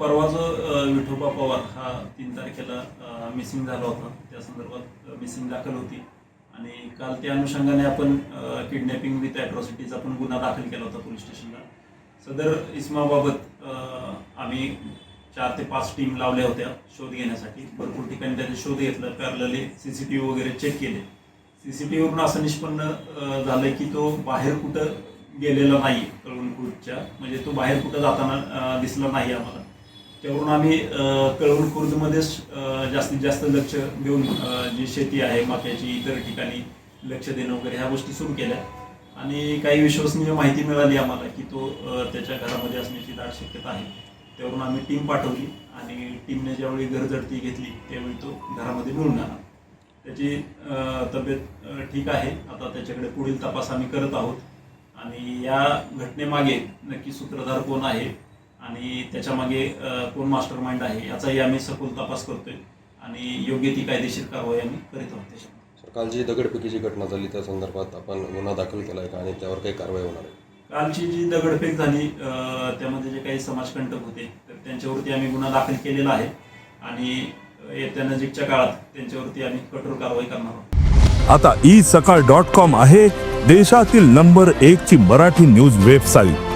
परवा जो विठोबा पवार हा तीन तारखेला मिसिंग झाला होता. त्या संदर्भात मिसिंग दाखल होती. आणि काल त्या अनुषंगाने आपण किडनॅपिंग विथ ॲट्रॉसिटीचा पण गुन्हा दाखल केला होता पोलीस स्टेशनला. सदर इस्माबाबत आम्ही चार ते पाच टीम लावल्या होत्या शोध घेण्यासाठी. भरपूर ठिकाणी त्याचा शोध घेतलं parallel C C T V वगैरे चेक केले. सी सी टी व्हीवरून असं निष्पन्न झालं झालंय की तो बाहेर कुठं गेलेला नाही कळवणकूटच्या म्हणजे तो बाहेर कुठं जाताना दिसला नाही आम्हाला. त्यावरून आम्ही कळवण खुर्दमध्ये जास्तीत जास्त लक्ष देऊन जी शेती आहे मक्याची इतर ठिकाणी लक्ष देणं वगैरे ह्या गोष्टी सुरू केल्या. आणि काही विश्वसनीय माहिती मिळाली आम्हाला की तो त्याच्या घरामध्ये असण्याची दाट शक्यता आहे. त्यावरून आम्ही टीम पाठवली आणि टीमने ज्यावेळी घरझडती घेतली त्यावेळी तो घरामध्ये मिळून आला. त्याची तब्येत ठीक आहे. आता त्याच्याकडे पुढील तपास आम्ही करत आहोत. आणि या घटनेमागे नक्की सूत्रधार कोण आहे आणि त्याच्यामागे कोण मास्टर माइंड आहे याचाही आम्ही सखोल तपास करतोय. आणि योग्य ती कायदेशीर कारवाई आम्ही करीत आहोत त्याच्यामध्ये. सर काल जी दगडफेकीची घटना झाली त्या संदर्भात आपण गुन्हा दाखल केला आहे का? आणि त्यावर काही कारवाई होणार आहे? कालची जी दगडफेक झाली अ, त्यामध्ये जे काही समाजकंटक होते तर त्यांच्यावरती आम्ही गुन्हा दाखल केलेला आहे. आणि येत्या नजीकच्या काळात त्यांच्यावरती आम्ही कठोर कारवाई करणार आहोत. आता ई सकाळ डॉट कॉम आहे देशातील नंबर एक ची मराठी न्यूज वेबसाईट.